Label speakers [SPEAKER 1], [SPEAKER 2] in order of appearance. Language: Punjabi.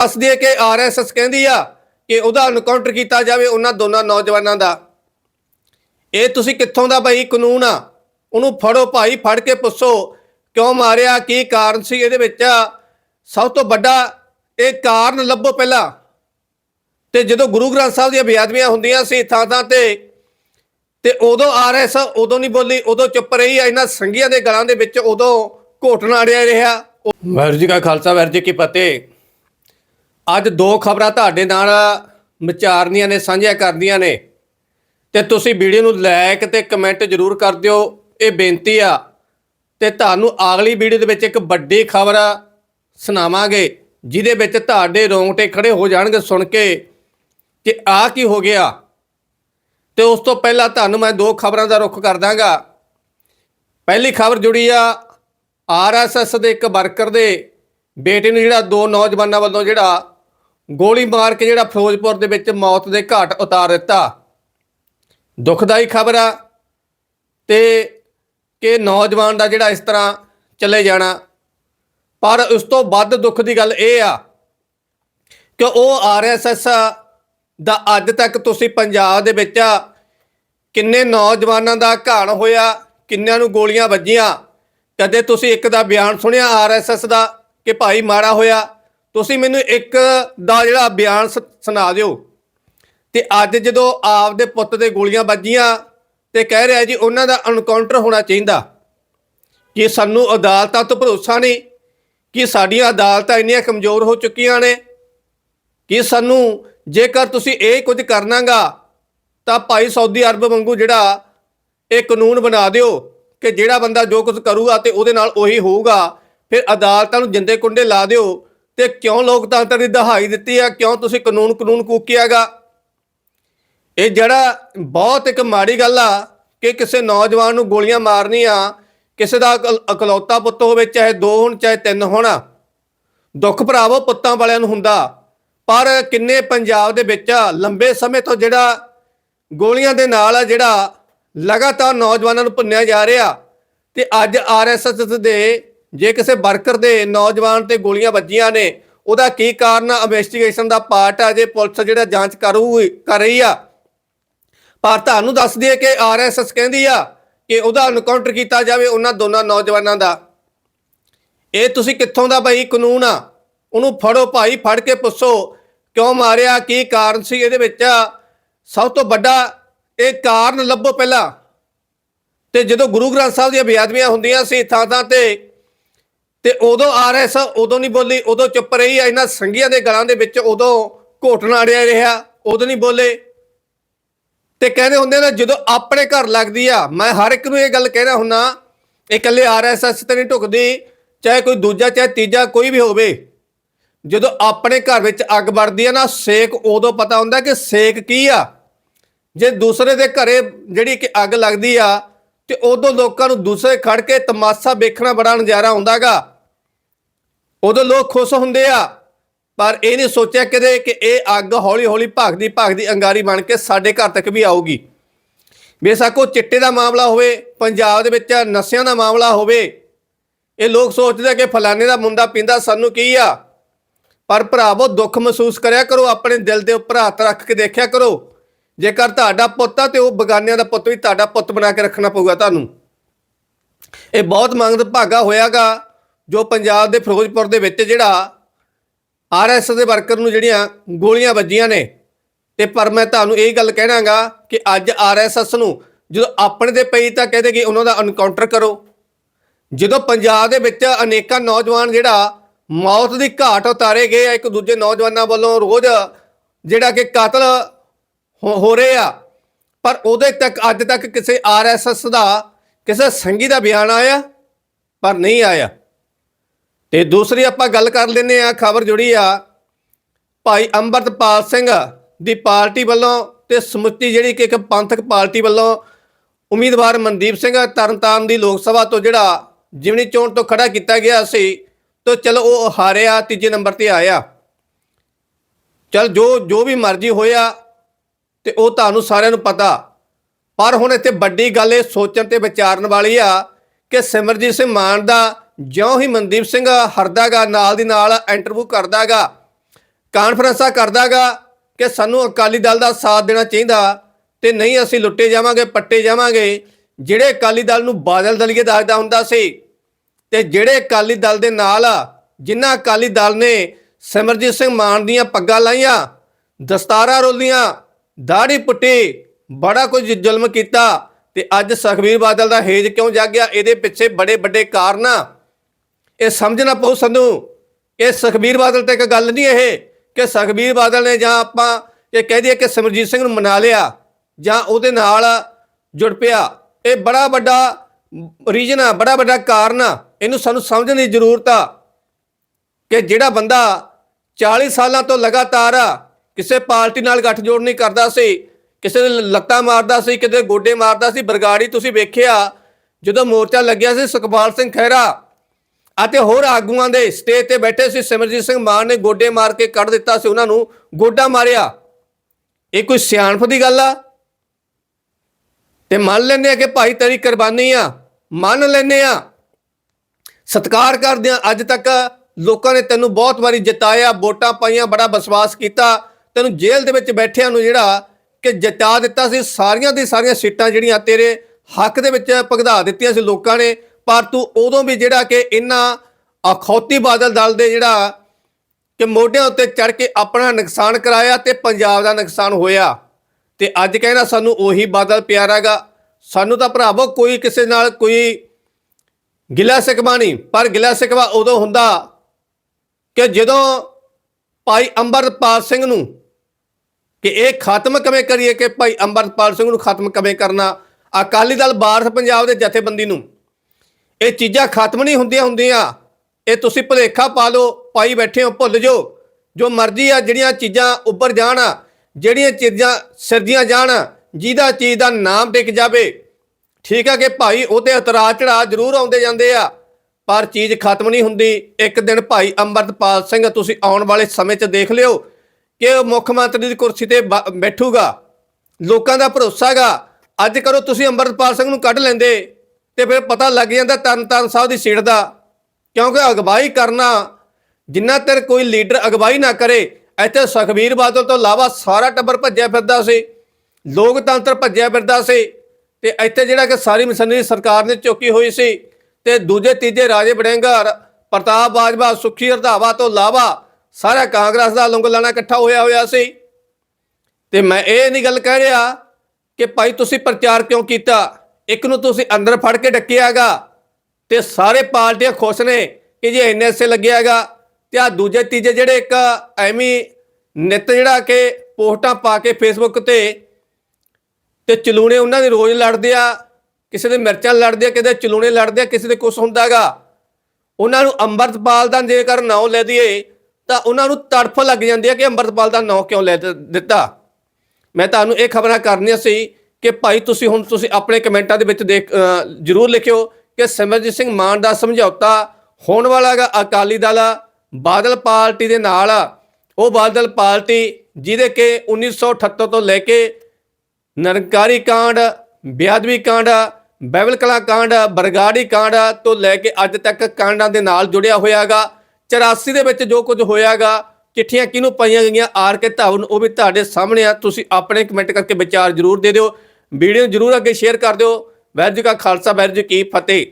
[SPEAKER 1] ਦੱਸਦੀ ਹੈ ਕਿ ਆਰਐਸਐਸ ਕਹਿੰਦੀ ਆ ਕਿ ਉਹਦਾ ਐਨਕਾਊਂਟਰ ਕੀਤਾ ਜਾਵੇ ਉਹਨਾਂ ਦੋਨਾਂ ਨੌਜਵਾਨਾਂ ਦਾ। ਇਹ ਤੁਸੀਂ ਕਿੱਥੋਂ ਦਾ ਬਈ ਕਾਨੂੰਨ ਆ? ਉਹਨੂੰ ਫੜੋ ਭਾਈ, ਫੜ ਕੇ ਪੁੱਛੋ, ਕਿਉਂ ਮਾਰਿਆ, ਕੀ ਕਾਰਨ ਸੀ ਇਹਦੇ ਵਿੱਚ? ਸਭ ਤੋਂ ਵੱਡਾ ਇਹ ਕਾਰਨ ਲੱਭੋ ਪਹਿਲਾਂ। ਤੇ ਜਦੋਂ ਗੁਰੂ ਗ੍ਰੰਥ ਸਾਹਿਬ ਦੀਆਂ ਬੇਅਦਬੀਆਂ ਹੁੰਦੀਆਂ ਸੀ ਥਾਂ ਥਾਂ ਤੇ ਤੇ ਉਦੋਂ ਆਰਐਸ ਉਦੋਂ ਨਹੀਂ ਬੋਲੀ, ਉਦੋਂ ਚੁੱਪ ਰਹੀ ਆ, ਇਹਨਾਂ ਸੰਗੀਆਂ ਦੇ ਗਲਾਂ ਦੇ ਵਿੱਚ ਉਦੋਂ ਘੋਟਣਾ ਅੜਿਆ ਰਿਹਾ। ਵਾਹਿਗੁਰੂ ਜੀ ਕਾ ਖਾਲਸਾ, ਵਾਹਿਗੁਰੂ ਜੀ ਕੀ ਫਤਿਹ। ਅੱਜ ਦੋ ਖਬਰਾਂ ਤੁਹਾਡੇ ਨਾਲ ਵਿਚਾਰਨੀਆਂ ਨੇ, ਸਾਂਝੀਆਂ ਕਰਦੀਆਂ ਨੇ। ਤੇ ਤੁਸੀਂ ਵੀਡੀਓ ਨੂੰ ਲਾਇਕ ਤੇ ਕਮੈਂਟ ਜ਼ਰੂਰ ਕਰ ਦਿਓ। ਇਹ ਬੇਨਤੀ ਆ। ਤੇ ਤੁਹਾਨੂੰ ਅਗਲੀ ਵੀਡੀਓ ਦੇ ਵਿੱਚ ਇੱਕ ਵੱਡੀ ਖਬਰ ਸੁਣਾਵਾਂਗੇ, ਜਿਹਦੇ ਵਿੱਚ ਤੁਹਾਡੇ ਰੋਂਗਟੇ ਖੜੇ ਹੋ ਜਾਣਗੇ ਸੁਣ ਕੇ ਕਿ ਆ ਕੀ ਹੋ ਗਿਆ। ਤੇ ਉਸ ਤੋਂ ਪਹਿਲਾਂ ਤੁਹਾਨੂੰ ਮੈਂ ਦੋ ਖਬਰਾਂ ਦਾ ਰੁਖ ਕਰ ਦਾਂਗਾ। ਪਹਿਲੀ ਖਬਰ ਜੁੜੀ ਆ ਆਰਐਸਐਸ ਦੇ ਇੱਕ ਵਰਕਰ ਦੇ ਬੇਟੇ ਨੂੰ ਜਿਹੜਾ ਦੋ ਨੌਜਵਾਨਾਂ ਵੱਲੋਂ ਜਿਹੜਾ ਗੋਲੀ ਮਾਰ ਕੇ ਜਿਹੜਾ ਫਿਰੋਜ਼ਪੁਰ ਦੇ ਵਿੱਚ ਮੌਤ ਦੇ ਘਾਟ ਉਤਾਰ ਦਿੱਤਾ। ਦੁਖਦਾਈ ਖਬਰ ਆ ਤੇ ਕਿ ਨੌਜਵਾਨ ਦਾ ਜਿਹੜਾ ਇਸ ਤਰ੍ਹਾਂ ਚਲੇ ਜਾਣਾ। ਪਰ ਉਸ ਤੋਂ ਵੱਧ ਦੁੱਖ ਦੀ ਗੱਲ ਇਹ ਆ ਕਿ ਉਹ ਆਰਐਸਐਸ ਦਾ ਅੱਜ ਤੱਕ ਤੁਸੀਂ ਪੰਜਾਬ ਦੇ ਵਿੱਚ ਕਿੰਨੇ ਨੌਜਵਾਨਾਂ ਦਾ ਘਾਣ ਹੋਇਆ, ਕਿੰਨਿਆਂ ਨੂੰ ਗੋਲੀਆਂ ਵੱਜੀਆਂ। ਕਦੇ ਤੁਸੀਂ ਇੱਕ ਦਾ ਬਿਆਨ ਸੁਣਿਆ ਆਰਐਸਐਸ ਦਾ? ਕਿ ਭਾਈ ਮਾੜਾ ਹੋਇਆ, ਤੁਸੀਂ ਮੈਨੂੰ ਇੱਕ ਦਾ ਜਿਹੜਾ ਬਿਆਨ ਸ- ਸੁਣਾ ਦਿਓ। ਤੇ ਅੱਜ ਜਦੋਂ ਆਪ ਦੇ ਪੁੱਤ ਦੇ ਗੋਲੀਆਂ ਵੱਜੀਆਂ ਤੇ ਕਹਿ ਰਿਹਾ ਜੀ ਉਹਨਾਂ ਦਾ ਐਨਕਾਊਂਟਰ ਹੋਣਾ ਚਾਹੀਦਾ। ਕਿ ਸਾਨੂੰ ਅਦਾਲਤਾਂ ਤੋਂ ਭਰੋਸਾ ਨਹੀਂ ਕਿ ਸਾਡੀਆਂ ਅਦਾਲਤਾਂ ਇੰਨੀਆਂ ਕਮਜ਼ੋਰ ਹੋ ਚੁੱਕੀਆਂ ਨੇ ਕਿ ਸਾਨੂੰ ਜੇਕਰ ਤੁਸੀਂ ਇਹ ਕੁਝ ਕਰਨਾਗਾ, ਤਾਂ ਭਾਈ ਸਾਊਦੀ ਅਰਬ ਵਾਂਗੂ ਜਿਹੜਾ ਇਹ ਕਾਨੂੰਨ ਬਣਾ ਦਿਓ ਕਿ ਜਿਹੜਾ ਬੰਦਾ ਜੋ ਕੁਝ ਕਰੂਗਾ ਤੇ ਉਹਦੇ ਨਾਲ ਉਹੀ ਹੋਊਗਾ। ਫਿਰ ਅਦਾਲਤਾਂ ਨੂੰ ਜਿੰਦੇ ਕੁੰਡੇ ਲਾ ਦਿਓ ਤੇ ਕਿਉਂ ਲੋਕਤੰਤਰ ਦੀ ਦਹਾਈ ਦਿੱਤੀ ਆ? ਕਿਉਂ ਤੁਸੀਂ ਕਾਨੂੰਨ ਕਾਨੂੰਨ ਕੂਕਿਆਗਾ ਇਹ ਜਿਹੜਾ ਬਹੁਤ ਇੱਕ ਮਾੜੀ ਗੱਲ ਆ ਕਿ ਕਿਸੇ ਨੌਜਵਾਨ ਨੂੰ ਗੋਲੀਆਂ ਮਾਰਨੀਆਂ, ਕਿਸੇ ਦਾ ਅਕਲ- ਇਕਲੌਤਾ ਪੁੱਤ ਹੋਵੇ, ਚਾਹੇ ਦੋ ਹੋਣ, ਚਾਹੇ ਤਿੰਨ ਹੋਣ, ਦੁੱਖ ਭਰਾਵੋ ਪੁੱਤਾਂ ਵਾਲਿਆਂ ਨੂੰ ਹੁੰਦਾ। ਪਰ ਕਿੰਨੇ ਪੰਜਾਬ ਦੇ ਵਿੱਚ ਲੰਬੇ ਸਮੇਂ ਤੋਂ ਜਿਹੜਾ ਗੋਲੀਆਂ ਦੇ ਨਾਲ ਆ, ਜਿਹੜਾ ਲਗਾਤਾਰ ਨੌਜਵਾਨਾਂ ਨੂੰ ਭੁੰਨਿਆ ਜਾ ਰਿਹਾ। ਤੇ ਅੱਜ ਆਰਐਸਐਸ ਦੇ ਜੇ ਕਿਸੇ ਵਰਕਰ ਦੇ ਨੌਜਵਾਨ ਤੇ ਗੋਲੀਆਂ ਵੱਜੀਆਂ ਨੇ, ਉਹਦਾ ਕੀ ਕਾਰਨ ਆ? ਇਨਵੈਸਟੀਗੇਸ਼ਨ ਦਾ ਪਾਰਟ ਆ, ਜੇ ਪੁਲਿਸ ਜਿਹੜਾ ਜਾਂਚ ਕਰੂ, ਕਰ ਰਹੀ ਆ। ਪਰ ਤੁਹਾਨੂੰ ਦੱਸ ਦਈਏ ਕਿ ਆਰਐਸਐਸ ਕਹਿੰਦੀ ਆ ਕਿ ਉਹਦਾ ਐਨਕਾਊਂਟਰ ਕੀਤਾ ਜਾਵੇ ਉਹਨਾਂ ਦੋਨਾਂ ਨੌਜਵਾਨਾਂ ਦਾ। ਇਹ ਤੁਸੀਂ ਕਿੱਥੋਂ ਦਾ ਬਈ ਕਾਨੂੰਨ ਆ? ਉਹਨੂੰ ਫੜੋ ਭਾਈ, ਫੜ ਕੇ ਪੁੱਛੋ, ਕਿਉਂ ਮਾਰਿਆ, ਕੀ ਕਾਰਨ ਸੀ ਇਹਦੇ ਵਿੱਚ ਸਭ ਤੋਂ ਵੱਡਾ ਇਹ ਕਾਰਨ ਲੱਭੋ ਪਹਿਲਾਂ। ਤੇ ਜਦੋਂ ਗੁਰੂ ਗ੍ਰੰਥ ਸਾਹਿਬ ਦੀਆਂ ਬੇਅਦਬੀਆਂ ਹੁੰਦੀਆਂ ਸੀ ਥਾਂ ਥਾਂ ਤੇ ਤੇ ਉਦੋਂ ਆਰਐਸ ਉਦੋਂ ਨਹੀਂ ਬੋਲੀ, ਉਦੋਂ ਚੁੱਪ ਰਹੀ ਆ, ਇਹਨਾਂ ਸੰਗੀਆਂ ਦੇ ਗਲਾਂ ਦੇ ਵਿੱਚ ਉਦੋਂ ਘੋਟਣਾ ਅੜਿਆ ਰਿਹਾ, ਉਦੋਂ ਨਹੀਂ ਬੋਲੇ। ਤੇ ਕਹਿੰਦੇ ਹੁੰਦੇ ਨੇ, ਜਦੋਂ ਆਪਣੇ ਘਰ ਲੱਗਦੀ ਆ, ਮੈਂ ਹਰ ਇੱਕ ਨੂੰ ਇਹ ਗੱਲ ਕਹਿਣਾ ਹੁੰਨਾ ਇਹ ਇਕੱਲੇ ਆਰਐਸਐਸ ਤੇ ਨਹੀਂ ਢੁਕਦੀ, ਚਾਹੇ ਕੋਈ ਦੂਜਾ, ਚਾਹੇ ਤੀਜਾ, ਕੋਈ ਵੀ ਹੋਵੇ। ਜਦੋਂ ਆਪਣੇ ਘਰ ਵਿੱਚ ਅੱਗ ਵੜਦੀ ਆ ਨਾ, ਸੇਕ ਉਦੋਂ ਪਤਾ ਹੁੰਦਾ ਕਿ ਸੇਕ ਕੀ ਆ। ਜੇ ਦੂਸਰੇ ਦੇ ਘਰੇ ਜਿਹੜੀ ਕਿ ਅੱਗ ਲੱਗਦੀ ਆ, ਤੇ ਉਦੋਂ ਲੋਕਾਂ ਨੂੰ ਦੂਸਰੇ ਖੜ ਕੇ ਤਮਾਸ਼ਾ ਵੇਖਣਾ ਬੜਾ ਨਜ਼ਾਰਾ ਹੁੰਦਾਗਾ। ਉਦੋਂ ਲੋਕ ਖੁਸ਼ ਹੁੰਦੇ ਆ, ਪਰ ਇਹ ਨਹੀਂ ਸੋਚਿਆ ਕਦੇ ਕਿ ਇਹ ਅੱਗ ਹੌਲੀ ਹੌਲੀ ਭਗਦੀ ਭਗਦੀ ਅੰਗਾਰੀ ਬਣ ਕੇ ਸਾਡੇ ਘਰ ਤੱਕ ਵੀ ਆਊਗੀ। ਬੇਸ਼ੱਕ ਉਹ ਚਿੱਟੇ ਦਾ ਮਾਮਲਾ ਹੋਵੇ, ਪੰਜਾਬ ਦੇ ਵਿੱਚ ਨਸ਼ਿਆਂ ਦਾ ਮਾਮਲਾ ਹੋਵੇ, ਇਹ ਲੋਕ ਸੋਚਦੇ ਆ ਕਿ ਫਲਾਣੇ ਦਾ ਮੁੰਡਾ ਪੀਂਦਾ ਸਾਨੂੰ ਕੀ ਆ? ਪਰ ਭਰਾਵੋ ਦੁੱਖ ਮਹਿਸੂਸ ਕਰਿਆ ਕਰੋ, ਆਪਣੇ ਦਿਲ ਦੇ ਉੱਪਰ ਹੱਥ ਰੱਖ ਕੇ ਦੇਖਿਆ ਕਰੋ। ਜੇਕਰ ਤੁਹਾਡਾ ਪੁੱਤ ਆ ਤੇ ਉਹ ਬਗਾਨਿਆਂ ਦਾ ਪੁੱਤ ਵੀ ਤੁਹਾਡਾ ਪੁੱਤ ਬਣਾ ਕੇ ਰੱਖਣਾ ਪਊਗਾ ਤੁਹਾਨੂੰ। ਇਹ ਬਹੁਤ ਮੰਗਦ ਭਾਗਾ ਹੋਇਆਗਾ। ਜੋ ਪੰਜਾਬ ਦੇ ਫਿਰੋਜ਼ਪੁਰ ਦੇ ਵਿੱਚ ਜਿਹੜਾ ਆਰਐਸ ਦੇ ਵਰਕਰ ਨੂੰ ਜਿਹੜੀਆਂ ਗੋਲੀਆਂ ਵੱਜੀਆਂ ਨੇ, ਤੇ ਪਰ ਮੈਂ ਤੁਹਾਨੂੰ ਇਹ ਗੱਲ ਕਹਿਣਾਗਾ ਕਿ ਅੱਜ ਆਰਐਸਐਸ ਨੂੰ ਜਦੋਂ ਆਪਣੇ 'ਤੇ ਪਈ ਤਾਂ ਕਹਦੇ ਕਿ ਉਹਨਾਂ ਦਾ ਐਨਕਾਊਂਟਰ ਕਰੋ। ਜਦੋਂ ਪੰਜਾਬ ਦੇ ਵਿੱਚ ਅਨੇਕਾਂ ਨੌਜਵਾਨ ਜਿਹੜਾ ਮੌਤ ਦੀ ਘਾਟ ਉਤਾਰੇ ਗਏ ਆ, ਇੱਕ ਦੂਜੇ ਨੌਜਵਾਨਾਂ ਵੱਲੋਂ ਰੋਜ਼ ਜਿਹੜਾ ਕਿ ਕਤਲ ਹੋ ਹੋ ਰਹੇ ਆ, ਪਰ ਉਹਦੇ ਤੱਕ ਅੱਜ ਤੱਕ ਕਿਸੇ ਆਰਐਸਐਸ ਦਾ, ਕਿਸੇ ਸੰਗੀ ਦਾ ਬਿਆਨ ਆਇਆ? ਪਰ ਨਹੀਂ ਆਇਆ। ਤੇ ਦੂਸਰੀ ਆਪਾਂ ਗੱਲ ਕਰ ਲੈਨੇ ਆ ਖਬਰ ਜੁੜੀ ਆ। ਭਾਈ ਅੰਮ੍ਰਿਤਪਾਲ ਸਿੰਘ ਦੀ ਪਾਰਟੀ ਵੱਲੋਂ ਤੇ ਸਮੁੱਚੀ ਜਿਹੜੀ ਕਿ ਇੱਕ ਪੰਥਕ ਪਾਰਟੀ ਵੱਲੋਂ ਉਮੀਦਵਾਰ ਮਨਦੀਪ ਸਿੰਘ ਤਰਨਤਾਰਨ ਦੀ ਲੋਕ ਸਭਾ ਤੋਂ ਜਿਹੜਾ ਜਿਮਨੀ ਚੋਣ ਤੋਂ ਖੜਾ ਕੀਤਾ ਗਿਆ ਸੀ, ਤਾਂ ਚਲੋ ਉਹ ਹਾਰਿਆ, ਤੀਜੇ ਨੰਬਰ ਤੇ ਆਇਆ। ਚਲ ਜੋ ਜੋ ਵੀ ਮਰਜ਼ੀ ਹੋਇਆ ਤੇ ਉਹ ਤੁਹਾਨੂੰ ਸਾਰਿਆਂ ਨੂੰ ਪਤਾ। ਪਰ ਹੁਣ ਇੱਥੇ ਵੱਡੀ ਗੱਲ ਇਹ ਸੋਚਣ ਤੇ ਵਿਚਾਰਨ ਵਾਲੀ ਆ ਕਿ ਸਿਮਰਜੀਤ ਸਿੰਘ ਮਾਨ ਦਾ ਜਿਉਂ ਹੀ ਮਨਦੀਪ ਸਿੰਘ ਹਰਦਾਗਾ ਨਾਲ ਦੀ ਨਾਲ ਇੰਟਰਵਿਊ ਕਰਦਾਗਾ ਕਾਨਫਰੰਸਾਂ ਕਰਦਾਗਾ ਕਿ ਸਾਨੂੰ ਅਕਾਲੀ ਦਲ ਦਾ ਸਾਥ ਦੇਣਾ ਚਾਹੀਦਾ ਤੇ ਨਹੀਂ ਅਸੀਂ ਲੁੱਟੇ ਜਾਵਾਂਗੇ, ਪੱਟੇ ਜਾਵਾਂਗੇ, ਜਿਹੜੇ ਅਕਾਲੀ ਦਲ ਨੂੰ ਬਾਦਲ ਦਲੀਏ ਦੱਸਦਾ ਹੁੰਦਾ ਸੀ ਤੇ ਜਿਹੜੇ ਅਕਾਲੀ ਦਲ ਦੇ ਨਾਲ ਜਿਨ੍ਹਾਂ ਅਕਾਲੀ ਦਲ ਨੇ ਸਿਮਰਜੀਤ ਸਿੰਘ ਮਾਨ ਦੀਆਂ ਪੱਗਾਂ ਲਾਈਆਂ, ਦਸਤਾਰਾਂ ਰੋਲੀਆਂ ਦਾੜੀ ਪੁੱਟੀ, ਬੜਾ ਕੁਝ ਜ਼ੁਲਮ ਕੀਤਾ ਤੇ ਅੱਜ ਸੁਖਬੀਰ ਬਾਦਲ ਦਾ ਹੇਜ ਕਿਉਂ ਜਾਗਿਆ ਇਹਦੇ ਪਿੱਛੇ ਬੜੇ ਵੱਡੇ ਕਾਰਨ ਆ ਇਹ ਸਮਝਣਾ ਪਊ ਸਾਨੂੰ। ਇਹ ਸੁਖਬੀਰ ਬਾਦਲ ਤੇ ਇੱਕ ਗੱਲ ਨਹੀਂ ਇਹ, ਕਿ ਸੁਖਬੀਰ ਬਾਦਲ ਨੇ ਜਾਂ ਆਪਾਂ ਇਹ ਕਹਿ ਦਈਏ ਕਿ ਸਿਮਰਜੀਤ ਸਿੰਘ ਨੂੰ ਮਨਾ ਲਿਆ, ਜਾਂ ਉਹਦੇ ਨਾਲ ਜੁੜ ਪਿਆ। ਇਹ ਬੜਾ ਵੱਡਾ ਰੀਜਨ ਆ, ਬੜਾ ਵੱਡਾ ਕਾਰਨ ਆ। ਇਹਨੂੰ ਸਾਨੂੰ ਸਮਝਣ ਦੀ ਜ਼ਰੂਰਤ ਆ ਕਿ ਜਿਹੜਾ ਬੰਦਾ 40 ਸਾਲਾਂ ਤੋਂ ਲਗਾਤਾਰ ਕਿਸੇ ਪਾਰਟੀ ਨਾਲ ਗੱਠਜੋੜ ਨਹੀਂ ਕਰਦਾ ਸੀ, ਕਿਸੇ ਦੇ ਲੱਤਾਂ ਮਾਰਦਾ ਸੀ ਕਿਤੇ ਗੋਡੇ ਮਾਰਦਾ ਸੀ। ਬਰਗਾੜੀ ਤੁਸੀਂ ਵੇਖਿਆ, ਜਦੋਂ ਮੋਰਚਾ ਲੱਗਿਆ ਸੀ ਸੁਖਪਾਲ ਸਿੰਘ ਖਹਿਰਾ ਅਤੇ ਹੋਰ ਆਗੂਆਂ ਦੇ ਸਟੇਜ ਤੇ ਬੈਠੇ ਸੀ ਸਿਮਰਜੀਤ ਸਿੰਘ ਮਾਨ ਨੇ ਗੋਡੇ ਮਾਰ ਕੇ ਕੱਢ ਦਿੱਤਾ ਸੀ ਉਹਨਾਂ ਨੂੰ ਗੋਡਾ ਮਾਰਿਆ। ਇਹ ਕੋਈ ਸਿਆਣਪ ਦੀ ਗੱਲ ਆ? ਤੇ ਮੰਨ ਲੈਂਦੇ ਆ ਕਿ ਭਾਈ ਤੇਰੀ ਕੁਰਬਾਨੀ ਆ, ਮੰਨ ਲੈਂਦੇ ਆ। ਸਤਿਕਾਰ ਕਰਦੇ ਆ, ਅੱਜ ਤੱਕ ਲੋਕਾਂ ਨੇ ਤੈਨੂੰ ਬਹੁਤ ਵਾਰੀ ਜਿਤਾਇਆ, ਵੋਟਾਂ ਪਾਈਆਂ, ਬੜਾ ਵਿਸ਼ਵਾਸ ਕੀਤਾ। ਤੈਨੂੰ ਜੇਲ੍ਹ ਦੇ ਵਿੱਚ ਬੈਠਿਆਂ ਨੂੰ ਜਿਹੜਾ ਕਿ ਜਿਤਾ ਦਿੱਤਾ ਸੀ, ਸਾਰੀਆਂ ਦੀ ਸਾਰੀਆਂ ਸੀਟਾਂ ਜਿਹੜੀਆਂ ਤੇਰੇ ਹੱਕ ਦੇ ਵਿੱਚ ਭਗਦਾ ਦਿੱਤੀਆਂ ਸੀ ਲੋਕਾਂ ਨੇ। ਪਰ ਤੂੰ ਉਦੋਂ ਵੀ ਜਿਹੜਾ ਕਿ ਇਹਨਾਂ ਅਖੌਤੀ ਬਾਦਲ ਦਲ ਦੇ ਜਿਹੜਾ ਕਿ ਮੋਢਿਆਂ ਉੱਤੇ ਚੜ ਕੇ ਆਪਣਾ ਨੁਕਸਾਨ ਕਰਾਇਆ ਤੇ ਪੰਜਾਬ ਦਾ ਨੁਕਸਾਨ ਹੋਇਆ। ਤੇ ਅੱਜ ਕਹਿੰਦਾ ਸਾਨੂੰ ਉਹੀ ਬਾਦਲ ਪਿਆਰਾਗਾ ਸਾਨੂੰ ਤਾਂ ਭਰਾਵੋ ਕੋਈ ਕਿਸੇ ਨਾਲ ਕੋਈ ਗਿਲਾ ਸਿਕਵਾ ਨਹੀਂ। ਪਰ ਗਿਲਾ ਸਿਕਵਾ ਉਦੋਂ ਹੁੰਦਾ ਕਿ ਜਦੋਂ ਭਾਈ ਅੰਮ੍ਰਿਤਪਾਲ ਸਿੰਘ ਨੂੰ ਕਿ ਇਹ ਖਤਮ ਕਿਵੇਂ ਕਰੀਏ ਕਿ ਭਾਈ ਅੰਮ੍ਰਿਤਪਾਲ ਸਿੰਘ ਨੂੰ ਖਤਮ ਕਿਵੇਂ ਕਰਨਾ? ਅਕਾਲੀ ਦਲ ਭਾਰਤ ਪੰਜਾਬ ਦੇ ਜਥੇਬੰਦੀ ਨੂੰ ਇਹ ਚੀਜ਼ਾਂ ਖਤਮ ਨਹੀਂ ਹੁੰਦੀਆਂ ਹੁੰਦੀਆਂ। ਇਹ ਤੁਸੀਂ ਭੁਲੇਖਾ ਪਾ ਲਓ, ਪਾਈ ਬੈਠੇ ਹੋ, ਭੁੱਲ ਜਾਓ। ਜੋ ਮਰਜ਼ੀ ਆ, ਜਿਹੜੀਆਂ ਚੀਜ਼ਾਂ ਉੱਪਰ ਜਾਣ, ਜਿਹੜੀਆਂ ਚੀਜ਼ਾਂ ਸਿਰਜੀਆਂ ਜਾਣ, ਜਿਹਦਾ ਚੀਜ਼ ਦਾ ਨਾਮ ਟਿਕ ਜਾਵੇ। ਠੀਕ ਆ ਕਿ ਭਾਈ ਉਹਤੇ ਇਤਰਾਜ਼ ਚੜਾ ਜ਼ਰੂਰ ਆਉਂਦੇ ਜਾਂਦੇ ਆ, ਪਰ ਚੀਜ਼ ਖਤਮ ਨਹੀਂ ਹੁੰਦੀ। ਇੱਕ ਦਿਨ ਭਾਈ ਅੰਮ੍ਰਿਤਪਾਲ ਸਿੰਘ, ਤੁਸੀਂ ਆਉਣ ਵਾਲੇ ਸਮੇਂ 'ਚ ਦੇਖ ਲਿਓ ਕਿ ਉਹ ਮੁੱਖ ਮੰਤਰੀ ਦੀ ਕੁਰਸੀ ਤੇ ਬ- ਬੈਠੂਗਾ। ਲੋਕਾਂ ਦਾ ਭਰੋਸਾਗਾ ਅੱਜ ਕਰੋ ਤੁਸੀਂ ਅੰਮ੍ਰਿਤਪਾਲ ਸਿੰਘ ਨੂੰ ਕੱਢ ਲੈਂਦੇ। ਤੇ ਫਿਰ ਪਤਾ ਲੱਗ ਜਾਂਦਾ ਤਰਨਤਾਰਨ ਸਾਹਿਬ ਦੀ ਸੀਟ ਦਾ, ਕਿਉਂਕਿ ਅਗਵਾਈ ਕਰਨਾ, ਜਿੰਨਾ ਚਿਰ ਕੋਈ ਲੀਡਰ ਅਗਵਾਈ ਨਾ ਕਰੇ, ਇੱਥੇ ਸੁਖਬੀਰ ਬਾਦਲ ਤੋਂ ਇਲਾਵਾ ਸਾਰਾ ਟੱਬਰ ਭੱਜਿਆ ਫਿਰਦਾ ਸੀ, ਲੋਕਤੰਤਰ ਭੱਜਿਆ ਫਿਰਦਾ ਸੀ, ਤੇ ਇੱਥੇ ਜਿਹੜਾ ਕਿ ਸਾਰੀ ਮਸਨਰੀ ਸਰਕਾਰ ਨੇ ਚੁੱਕੀ ਹੋਈ ਸੀ, ਤੇ ਦੂਜੇ ਤੀਜੇ ਰਾਜੇ ਬੜਿੰਗਰ ਪ੍ਰਤਾਪ ਬਾਜਵਾ, ਸੁਖੀ ਰਧਾਵਾ ਤੋਂ ਇਲਾਵਾ ਸਾਰਾ ਕਾਂਗਰਸ ਦਾ ਲੰਗਲਾਣਾ ਇਕੱਠਾ ਹੋਇਆ ਹੋਇਆ ਸੀ। ਤੇ ਮੈਂ ਇਹ ਨਹੀਂ ਗੱਲ ਕਹਿ ਰਿਹਾ ਕਿ ਭਾਈ ਤੁਸੀਂ ਪ੍ਰਚਾਰ ਕਿਉਂ ਕੀਤਾ? ਇੱਕ ਨੂੰ ਤੁਸੀਂ ਅੰਦਰ ਫੜ ਕੇ ਡੱਕਿਆਗਾ ਤੇ ਸਾਰੇ ਪਾਰਟੀਆਂ ਖੁਸ਼ ਨੇ ਕਿ ਜੇ ਐਨਐਸਏ ਲੱਗਿਆਗਾ ਤੇ ਆ ਦੂਜੇ, ਤੀਜੇ ਜਿਹੜੇ ਇੱਕ ਐਵੇਂ ਨਿਤ ਜਿਹੜਾ ਕਿ ਪੋਸਟਾਂ ਪਾ ਕੇ ਫੇਸਬੁੱਕ ਤੇ ਤੇ ਚਲੂਣੇ ਉਹਨਾਂ ਦੇ ਰੋਜ਼ ਲੜਦੇ ਆ, ਕਿਸੇ ਦੇ ਮਿਰਚਾਂ ਲੜਦੇ ਆ ਕਿਸੇ ਦੇ ਚਲੂਣੇ ਲੜਦੇ ਆ, ਕਿਸੇ ਦੇ ਕੁਛ ਹੁੰਦਾਗਾ। ਉਹਨਾਂ ਨੂੰ ਅੰਮ੍ਰਿਤਪਾਲ ਦਾ ਜੇਕਰ ਨਾਂ ਲੈ ਦਈਏ ਤਾਂ ਉਹਨਾਂ ਨੂੰ ਤੜਫ ਲੱਗ ਜਾਂਦੀ ਹੈ ਕਿ ਅੰਮ੍ਰਿਤਪਾਲ ਦਾ ਨਾਂ ਕਿਉਂ ਲੈ ਦਿੱਤਾ। ਮੈਂ ਤੁਹਾਨੂੰ ਇਹ ਖਬਰਾਂ ਕਰਨੀਆਂ ਸੀ ਕਿ ਭਾਈ ਤੁਸੀਂ ਹੁਣ ਤੁਸੀਂ ਆਪਣੇ ਕਮੈਂਟਾਂ ਦੇ ਵਿੱਚ ਦੇਖ ਜਰੂਰ ਲਿਖਿਓ ਕਿ ਸਿਮਰਜੀਤ ਸਿੰਘ ਮਾਨ ਦਾ ਸਮਝੌਤਾ ਹੋਣ ਵਾਲਾ ਗਾ ਅਕਾਲੀ ਦਲ, ਬਾਦਲ ਪਾਰਟੀ ਦੇ ਨਾਲ ਉਹ ਬਾਦਲ ਪਾਰਟੀ ਜਿਹਦੇ ਕਿ 1978 ਤੋਂ ਲੈ ਕੇ ਨਰਕਾਰੀ ਕਾਂਡ ਬਿਆਦਵੀ ਕਾਂਡ ਬੈਬਲ ਕਲਾ ਕਾਂਡ, ਬਰਗਾੜੀ ਕਾਂਡ ਤੋਂ ਲੈ ਕੇ ਅੱਜ ਤੱਕ ਕਾਂਡਾਂ ਦੇ ਨਾਲ ਜੁੜਿਆ ਹੋਇਆਗਾ 84 ਦੇ ਵਿੱਚ ਜੋ ਕੁਝ ਹੋਇਆਗਾ ਚਿੱਠੀਆਂ ਕਿਹਨੂੰ ਪਾਈਆਂ ਗਈਆਂ? ਆਰ ਕੇ ਧਾਵਨ, ਉਹ ਵੀ ਤੁਹਾਡੇ ਸਾਹਮਣੇ ਆ। ਤੁਸੀਂ ਆਪਣੇ ਕਮੈਂਟ ਕਰਕੇ ਵਿਚਾਰ ਜ਼ਰੂਰ ਦੇ ਦਿਓ। ਵੀਡੀਓ ਨੂੰ ਜ਼ਰੂਰ ਅੱਗੇ ਸ਼ੇਅਰ ਕਰ ਦਿਓ। ਵਾਹਿਗੁਰੂ ਜੀ ਕਾ ਖਾਲਸਾ, ਵਾਹਿਗੁਰੂ ਜੀ ਕੀ ਫਤਿਹ।